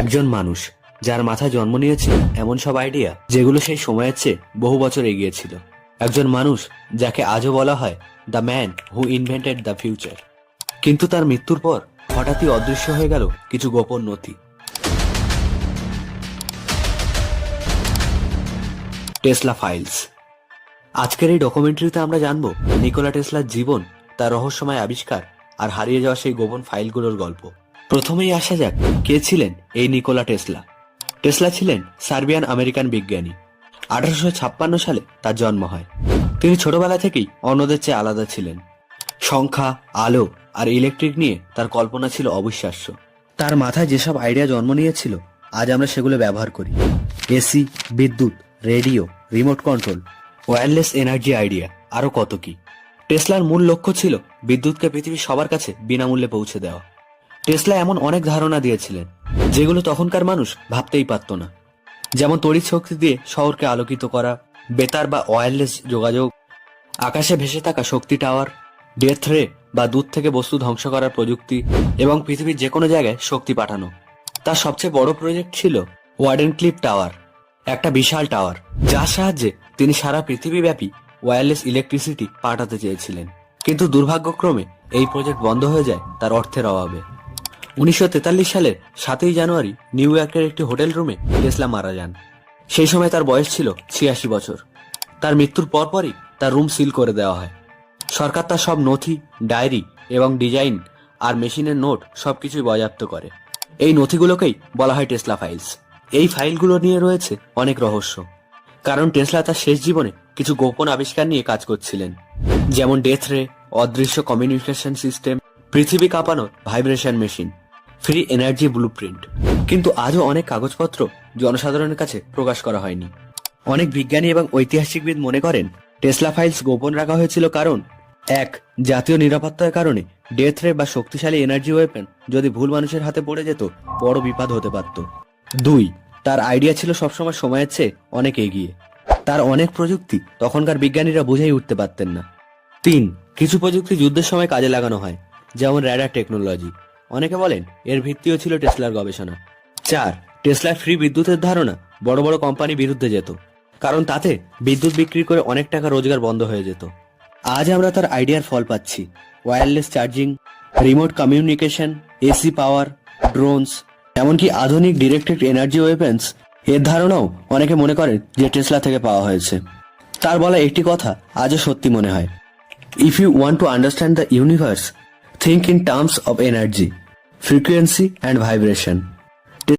একজন মানুষ যার মাথায় জন্ম নিয়েছে এমন সব আইডিয়া যেগুলো সেই সময়ের চেয়ে বহু বছর এগিয়েছিল। একজন মানুষ যাকে আজও বলা হয় the man who invented the future কিন্তু তার মৃত্যুর পর হঠাৎই অদৃশ্য হয়ে গেল কিছু গোপন নথি। টেসলা ফাইলস আজকের এই ডকুমেন্টারিতে আমরা জানব নিকোলা টেসলার জীবন, তার রহস্যময় আবিষ্কার আর হারিয়ে যাওয়া সেই গোপন ফাইলগুলোর গল্প। প্রথমেই আসা যাক, কে ছিলেন এই নিকোলা টেসলা? টেসলা ছিলেন সার্বিয়ান আমেরিকান বিজ্ঞানী। আঠারোশো ছাপ্পান্ন সালে তার জন্ম হয়। তিনি ছোটবেলা থেকেই অন্যদের চেয়ে আলাদা ছিলেন। সংখ্যা, আলো আর ইলেকট্রিক নিয়ে তার কল্পনা ছিল অবিশ্বাস্য। তার মাথায় যেসব আইডিয়া জন্ম নিয়েছিল, আজ আমরা সেগুলো ব্যবহার করি। এসি, বিদ্যুৎ, radio, remote control, wireless energy idea, আরও কত কি। টেসলার মূল লক্ষ্য ছিল বিদ্যুৎকে পৃথিবীর সবার কাছে বিনামূল্যে পৌঁছে দেওয়া। টেসলা এমন অনেক ধারণা দিয়েছিলেন, যেগুলো তখনকার মানুষ ভাবতেই পারত না। যেমন তড়িৎ শক্তি দিয়ে শহরকে আলোকিত করা, বেতার বা ওয়্যারলেস যোগাযোগ, আকাশে ভেসে থাকা শক্তি টাওয়ার ডেথ রে বা দূর থেকে বস্তু ধ্বংস করার প্রযুক্তি এবং পৃথিবীর যে কোনো জায়গায় শক্তি পাঠানো। তার সবচেয়ে বড় প্রজেক্ট ছিল ওয়ার্ডেন ক্লিপ টাওয়ার একটা বিশাল টাওয়ার যার সাহায্যে তিনি সারা পৃথিবীব্যাপী ওয়্যারলেস ইলেকট্রিসিটি পাঠাতে চেয়েছিলেন। কিন্তু দুর্ভাগ্যক্রমে এই প্রজেক্ট বন্ধ হয়ে যায় তার অর্থের অভাবে। উনিশশো তেতাল্লিশ সালের সাতই জানুয়ারি নিউ ইয়র্কের একটি হোটেল রুমে টেসলা মারা যান। সেই সময় তার বয়স ছিল ছিয়াশি বছর। তার মৃত্যুর পরপরই তার রুম সিল করে দেওয়া হয়। সরকার তার সব নথি, ডায়েরি এবং ডিজাইন আর মেশিনের নোট সবকিছুই বাজেয়াপ্ত করে। এই নথিগুলোকেই বলা হয় টেসলা ফাইলস। এই ফাইলগুলো নিয়ে রয়েছে অনেক রহস্য। কারণ টেসলা তার শেষ জীবনে কিছু গোপন আবিষ্কার নিয়ে কাজ করছিলেন। যেমন ডেথ রে, অদৃশ্য কমিউনিকেশন সিস্টেম পৃথিবী কাঁপানোর vibration machine free energy blueprint কিন্তু আজও অনেক কাগজপত্র জনসাধারণের কাছে প্রকাশ করা হয়নি। অনেক বিজ্ঞানী এবং ঐতিহাসিকবিদ মনে করেন, টেসলা ফাইলস গোপন রাখা হয়েছিল কারণ, এক, জাতীয় নিরাপত্তার কারণে ডেথ রে বা শক্তিশালী এনার্জি ওয়েপেন যদি ভুল মানুষের হাতে পড়ে যেত, বড় বিপদ হতে পারত। দুই, তার আইডিয়া ছিল সবসময় সময়ের চেয়ে অনেক এগিয়ে। তার অনেক প্রযুক্তি তখনকার বিজ্ঞানীরা বুঝেই উঠতে পারতেন না। তিন, কিছু প্রযুক্তি যুদ্ধের সময় কাজে লাগানো হয়, যেমন র্যাডার টেকনোলজি অনেকে বলেন এর ভিত্তিও ছিল টেসলার গবেষণা। চার, টেসলার ফ্রি বিদ্যুতের ধারণা বড় বড় কোম্পানি বিরুদ্ধে যেত, কারণ তাতে বিদ্যুৎ বিক্রি করে অনেক টাকা রোজগার বন্ধ হয়ে যেত। আজ আমরা তার আইডিয়ার ফল পাচ্ছি। Wireless charging, remote communication, AC power, drones, এমনকি আধুনিক ডিরেক্টেড এনার্জি ওয়েপেন্স, এর ধারণাও অনেকে মনে করেন যে টেসলা থেকে পাওয়া হয়েছে। তার বলা একটি কথা আজও সত্যি মনে হয়। If you want to understand the universe think in terms of energy frequency and vibration